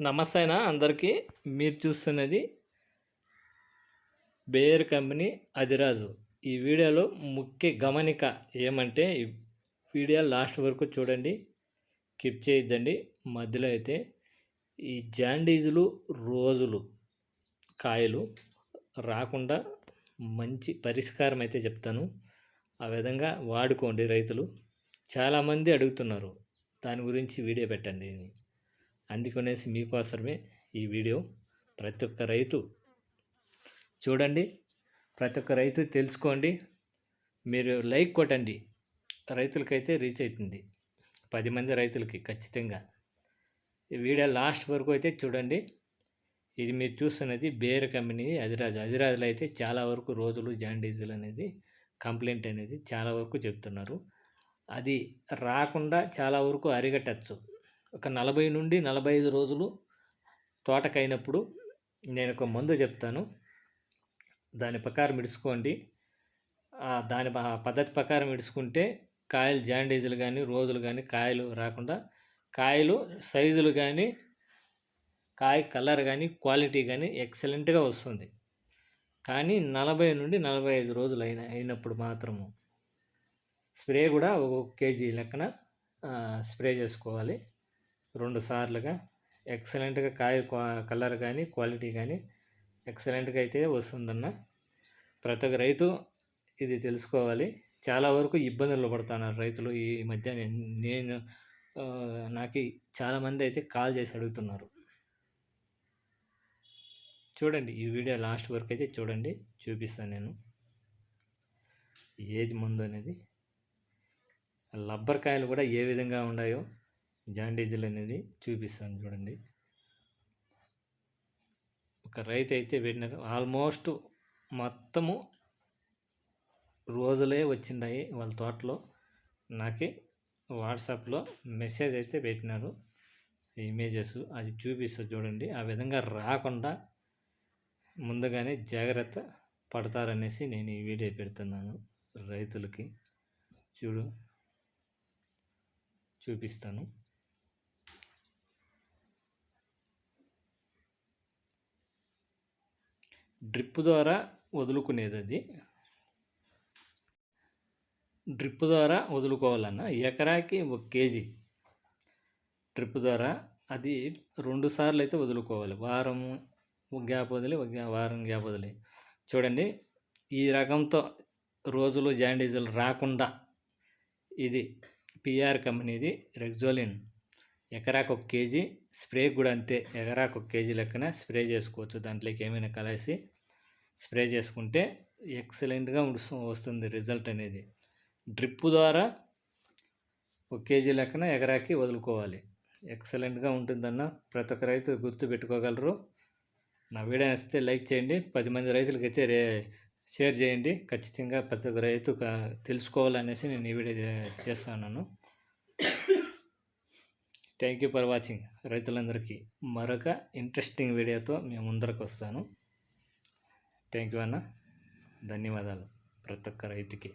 నమస్తే అయినా అందరికీ. మీరు చూస్తున్నది బేర్ కంపెనీ అదిరాజు. ఈ వీడియోలో ముఖ్య గమనిక ఏమంటే ఈ వీడియో లాస్ట్ వరకు చూడండి కిప్ చేయొద్దండి. మధ్యలో అయితే ఈ జాండీజులు రోజులు కాయలు రాకుండా మంచి పరిష్కారం అయితే చెప్తాను. ఆ విధంగా వాడుకోండి రైతులు. చాలామంది అడుగుతున్నారు దాని గురించి వీడియో పెట్టండి అని. అందుకనేసి మీకోసమే ఈ వీడియో. ప్రతి ఒక్క రైతు చూడండి ప్రతి ఒక్క రైతు తెలుసుకోండి మీరు లైక్ కొట్టండి. రైతులకైతే రీచ్ అవుతుంది. పది మంది రైతులకి ఖచ్చితంగా. ఈ వీడియో లాస్ట్ వరకు అయితే చూడండి. ఇది మీరు చూస్తున్నది బేర్ కంపెనీ అదిరాజు అదిరాజులో అయితే చాలా వరకు రోజులు జాండీజులు అనేది కంప్లైంట్ అనేది చాలా వరకు చెప్తున్నారు. అది రాకుండా చాలా వరకు అరిగట్టచ్చు. ఒక నలభై నుండి నలభై ఐదు రోజులు తోటకైనప్పుడు నేను ఒక మందు చెప్తాను. దాని ప్రకారం ఇడుచుకోండి. దాని ప- పద్ధతి ప్రకారం ఇడుచుకుంటే కాయలు జాండీజులు కానీ రోజులు కానీ కాయలు రాకుండా కాయలు సైజులు కానీ కాయ కలర్ కానీ క్వాలిటీ కానీ ఎక్సలెంట్గా వస్తుంది. కానీ నలభై నుండి నలభై ఐదు రోజులు అయిన అయినప్పుడు మాత్రము స్ప్రే కూడా ఒక కేజీ లెక్కన స్ప్రే చేసుకోవాలి. రెండు సార్లుగా. ఎక్సలెంట్గా కాయ కలర్ కానీ క్వాలిటీ కానీ ఎక్సలెంట్గా అయితే వస్తుందన్న ప్రతి ఒక్క రైతు ఇది తెలుసుకోవాలి. చాలా వరకు ఇబ్బందులు పడుతున్నారు రైతులు ఈ మధ్య. నేను- నాకు చాలామంది అయితే కాల్ చేసి అడుగుతున్నారు. చూడండి ఈ వీడియో లాస్ట్ వరకు అయితే చూడండి. చూపిస్తాను నేను. ఏది ముందు అనేది? లబ్బర్ కాయలు కూడా ఏ విధంగా ఉన్నాయో జాండీజులు అనేది చూపిస్తాను చూడండి. ఒక రైతు అయితే పెట్టినారు. ఆల్మోస్ట్ మొత్తము రోజులే వచ్చిండాయి వాళ్ళ తోటలో. నాకు వాట్సాప్లో మెసేజ్ అయితే పెట్టినారు. ఇమేజెస్ అది చూపిస్తా చూడండి. ఆ విధంగా రాకుండా ముందుగానే జాగ్రత్త పడతారనేసి నేను ఈ వీడియో పెడుతున్నాను రైతులకి. చూడు చూపిస్తాను. డ్రిప్ ద్వారా వదులుకునేది. అది డ్రిప్ ద్వారా వదులుకోవాలన్న ఎకరాకి ఒక కేజీ డ్రిప్ ద్వారా అది రెండు సార్లు అయితే వదులుకోవాలి. వారం ఒక గ్యాప్ వదిలి ఒక గ్యా- వారం గ్యాప్ వదిలి. చూడండి ఈ రకంతో రోజులు జాండీజులు రాకుండా ఇది పిఆర్ కంపెనీది రెగ్జోలిన్ ఎకరాకు ఒక కేజీ స్ప్రే కూడా అంతే. ఎకరాకు ఒక కేజీ లెక్కన స్ప్రే చేసుకోవచ్చు. దాంట్లోకి ఏమైనా కలిసి స్ప్రే చేసుకుంటే ఎక్సలెంట్గా వస్తుంది రిజల్ట్ అనేది. డ్రిప్ ద్వారా ఒక కేజీ లెక్కన ఎకరాకి వదులుకోవాలి. ఎక్సలెంట్గా ఉంటుందన్న ప్రతి ఒక్క రైతు గుర్తు పెట్టుకోగలరు. నా వీడియో నచ్చితే లైక్ చేయండి. పది మంది రైతులకైతే రే షేర్ చేయండి. ఖచ్చితంగా ప్రతి ఒక్క రైతు తెలుసుకోవాలనేసి నేను ఈ వీడియో చేస్తాను చేస్తున్నాను థ్యాంక్ యూ ఫర్ వాచింగ్ రైతులందరికీ మరొక ఇంట్రెస్టింగ్ వీడియోతో మేము ముందరకు వస్తాను. థ్యాంక్ యూ అన్న. ధన్యవాదాలు. ప్రతి ఒక్క రైతుకి.